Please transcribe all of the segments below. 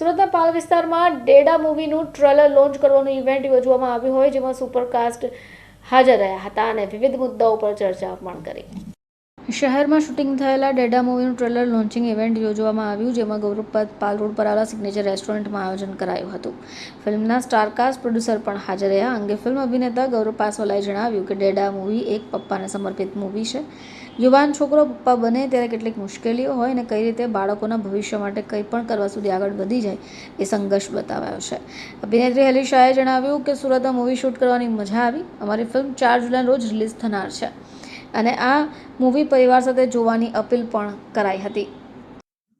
સુરતના પાલ વિસ્તારમાં ડેડા મૂવીનું ટ્રેલર લોન્ચ કરવાનું ઇવેન્ટ યોજવામાં આવ્યું હોય, જેમાં સુપરકાસ્ટ હાજર રહ્યા હતા અને વિવિધ મુદ્દાઓ પર ચર્ચા પણ કરી. શહેરમાં શૂટિંગ થયેલા ડેડા મૂવીનું ટ્રેલર લોન્ચિંગ ઇવેન્ટ યોજવામાં આવ્યું, જેમાં ગૌરવપદ પાલ રોડ પર આવેલા સિગ્નેચર રેસ્ટોરન્ટમાં આયોજન કરાયું હતું. ફિલ્મના સ્ટારકાસ્ટ પ્રોડ્યુસર પણ હાજર રહ્યા. અંગે ફિલ્મ અભિનેતા ગૌરવ પાસવાલાએ જણાવ્યું કે ડેડા મૂવી એક પપ્પાને સમર્પિત મૂવી છે. યુવાન છોકરો પપ્પા બને ત્યારે કેટલીક મુશ્કેલીઓ હોય અને કઈ રીતે બાળકોના ભવિષ્ય માટે કંઈ પણ કરવા સુધી આગળ વધી જાય એ સંઘર્ષ બતાવાયો છે. અભિનેત્રી હેલી જણાવ્યું કે સુરતમાં મૂવી શૂટ કરવાની મજા આવી. અમારી ફિલ્મ ચાર જુલાઈ રોજ રિલીઝ થનાર છે. અને આ મૂવી પરિવાર સાથે જોવાની અપીલ પણ કરાઈ હતી.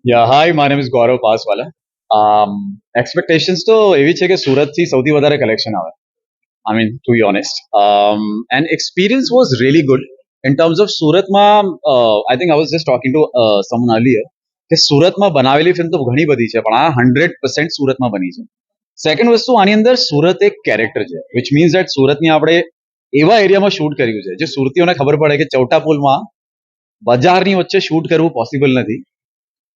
Yeah hi my name is Gaurav Paswala expectations તો એવી છે કે સુરતથી સૌથી વધારે કલેક્શન આવે. I mean to be honest and experience was really good in terms of સુરતમાં I think I was just talking to someone earlier કે સુરતમાં બનાવેલી ફિલ્મ તો ઘણી બધી છે, પણ આ હંડ્રેડ પર્સન્ટ સુરતમાં બની છે. સેકન્ડ વસ્તુ, આની અંદર સુરત એક કેરેક્ટર છે વિચ મીન્સ દેટ સુરતની આપણે એવા એરિયામાં શૂટ કર્યું છે. જે સુરતીઓને ખબર પડે કે ચૌટા પુલમાં બજારની વચ્ચે શૂટ કરવું પોસિબલ નથી.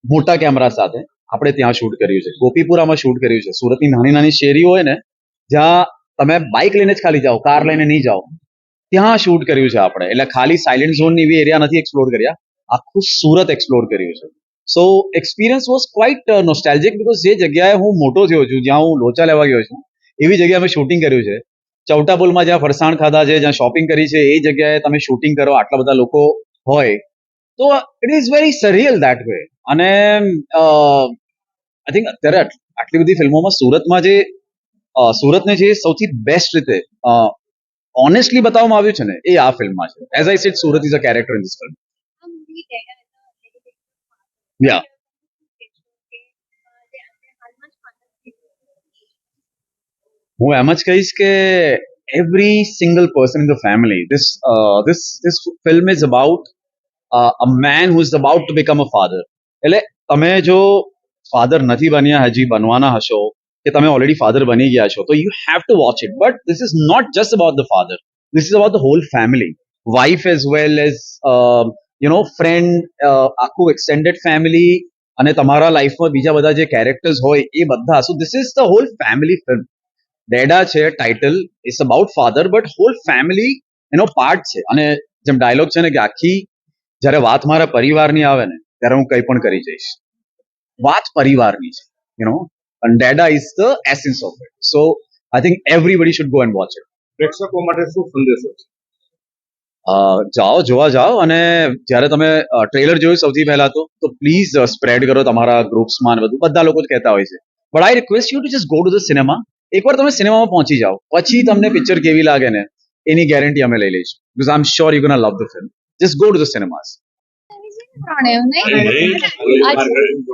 મોટા કેમેરા સાથે આપણે ત્યાં શૂટ કર્યું છે. ગોપીપુરામાં શૂટ કર્યું છે. સુરતની નાની નાની શેરી હોય ને, જ્યાં તમે બાઇક લઈને જ ખાલી જાઓ કાર લઈને નહીં જાઓ, ત્યાં શૂટ કર્યું છે આપણે. એટલે ખાલી સાયલેન્ટ ઝોન એવી એરિયા નથી એક્સપ્લોર કર્યા. આખું સુરત એક્સપ્લોર કર્યું છે. So experience was quite nostalgic because જે જગ્યાએ હું મોટો થયો છું, જ્યાં હું લોચા લેવા ગયો છું, એવી જગ્યાએ અમે શૂટિંગ કર્યું છે. ચૌટા પુલમાં જ્યાં ફરસાણ ખાધા છે જ્યાં શોપિંગ કરી છે એ જગ્યાએ તમે શૂટિંગ કરો આટલા બધા લોકો હોય તો it is very surreal that way અને આઈ થિંક અત્યારે આટલી બધી ફિલ્મોમાં સુરતમાં જે સુરતને જે સૌથી બેસ્ટ રીતે ઓનેસ્ટલી બતાવવામાં આવ્યું છે ને એ આ ફિલ્મમાં છે. As I said Surat is a character in this film Yeah. હું એમ જ કહીશ કે every single person in the family this this this film is about a man who is about to become a father એટલે તમે જો father નથી બન્યા, હજી બનવાના હશો, કે તમે ઓલરેડી ફાધર બની ગયા છો, તો you have to watch it but this is not just about the father this is about the whole family wife as well as you know friend આખું એક્સટેન્ડેડ ફેમિલી અને તમારા લાઈફમાં બીજા બધા જે કેરેક્ટર્સ હોય, એ બધા. So this is the whole family film Deda છે title it's about father but whole family એનો પાર્ટ છે. અને જેમ ડાયલોગ છે ને કે આખી જ્યારે વાત મારા પરિવારની આવે ને ત્યારે હું કંઈ પણ કરી જઈશ. વાત પરિવારની છે યુ નો અને Deda is the essence of it so I think everybody should go and watch it પ્રેક્ષકો માટે શું સંદેશો છે? જાઓ જોવા જાઓ અને જ્યારે તમે ટ્રેલર જોયું સૌથી પહેલા તો તો પ્લીઝ સ્પ્રેડ કરો તમારા ગ્રુપ્સમાં બધું. બધા લોકો જ કહેતા હોય છે. But I request you to just go to the cinema એકવાર તમે સિનેમામાં પહોંચી જાઓ પછી તમને પિક્ચર કેવી લાગે ને એની ગેરંટી અમે લઈ લઈશું. Because I am sure you gonna love the film just go to the cinemas ત્રણેય નહીં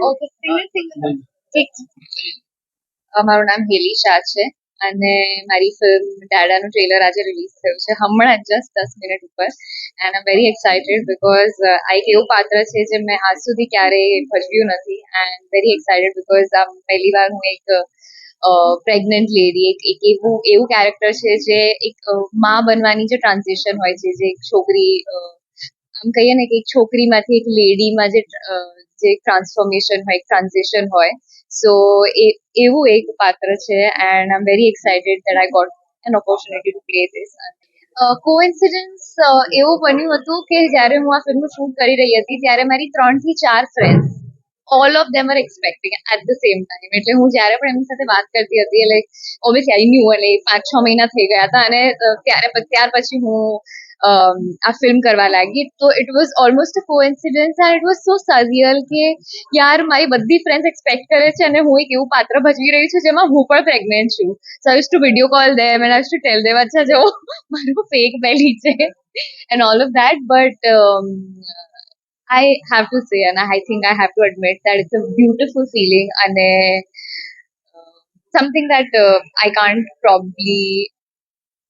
ઓકે સિંગલ સિંગલ ઠીક અ, મારું નામ હેલી શાહ છે અને મારી ફિલ્મ ડાડાનું ટ્રેલર આજે રિલીઝ થયું છે. હમણાં જસ્ટ દસ મિનિટ ઉપર. એન્ડ આમ વેરી એક્સાઇટેડ બિકોઝ આ એક એવું પાત્ર છે જે મેં આજ સુધી ક્યારેય ભજવ્યું નથી. એન્ડ વેરી એક્સાઇટેડ બિકોઝ આમ પહેલી વાર હું એક પ્રેગ્નન્ટ લેડી એક એક એવું એવું કેરેક્ટર છે જે એક મા બનવાની જે ટ્રાન્ઝિશન હોય છે, જે એક છોકરી આમ કહીએ ને કે એક છોકરીમાંથી એક લેડીમાં જે જે ટ્રાન્સફોર્મેશન હોય ટ્રાન્ઝિશન હોય. સો એ, એવું એક પાત્ર છે and I am very excited that I got an opportunity to play this coincidence એવું બન્યું હતું કે જ્યારે હું આ ફિલ્મ શૂટ કરી રહી હતી, ત્યારે મારી ત્રણથી ચાર friends all of them are expecting at the same time એટલે હું જ્યારે પણ એમની સાથે વાત કરતી હતી, એટલે ઓબ્વિયસલી આઈ ન્યુ એટલે પાંચ છ મહિના થઈ ગયા હતા અને ત્યારે ત્યાર પછી હું આ ફિલ્મ કરવા લાગી. તો it was almost a coincidence and it was so surreal કે યાર, મારી બધી ફ્રેન્ડ્સ એક્સપેક્ટ કરે છે અને હું એક એવું પાત્ર ભજવી રહી છું જેમાં હું પણ પ્રેગ્નેન્ટ છું. So I to video call them and I to tell them અચ્છા, જો, મારું ફેક બેલી છે and all of that but I have to say, and I think I have to admit that it's a beautiful feeling and a, something that uh, I can't probably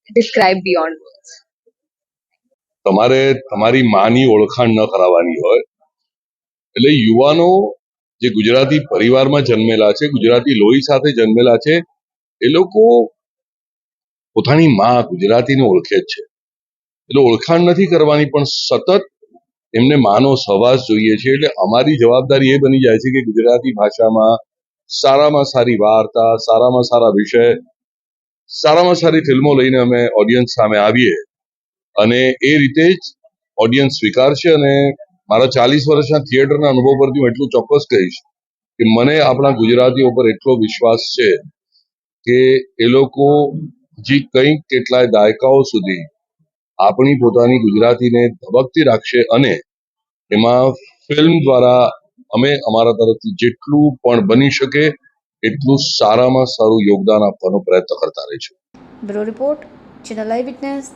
describe beyond words. તમારે તમારી માની ઓળખાણ ન કરાવવાની હોય એટલે યુવાનો જે ગુજરાતી પરિવારમાં જન્મેલા છે ગુજરાતી લોહી સાથે જન્મેલા છે એ લોકો પોતાની માં ગુજરાતીને ઓળખે જ છે એટલે ઓળખાણ નથી કરવાની પણ સતત એમને માનો સહવાસ જોઈએ છે એટલે અમારી જવાબદારી એ બની જાય છે કે ગુજરાતી ભાષામાં સારામાં સારી વાર્તા, સારામાં સારા વિષય, સારામાં સારી ફિલ્મો લઈને અમે ઓડિયન્સ સામે આવીએ અને એ રીતે જ ઓડિયન્સ સ્વીકારશે અને મારા ચાલીસ વર્ષના થિયેટરના અનુભવ પરથી હું એટલું ચોક્કસ કહીશ કે મને આપણા ગુજરાતીઓ પર એટલો વિશ્વાસ છે કે એ લોકો જે કંઈક કેટલાય દાયકાઓ સુધી આપણી પોતાની ગુજરાતીને ધબકતી રાખશે અને એમાં ફિલ્મ દ્વારા અમે અમારા તરફથી જેટલું પણ બની શકે, એટલું સારામાં સારું યોગદાન આપવાનો પ્રયત્ન કરતા રહીશું. Bureau report channel eye witness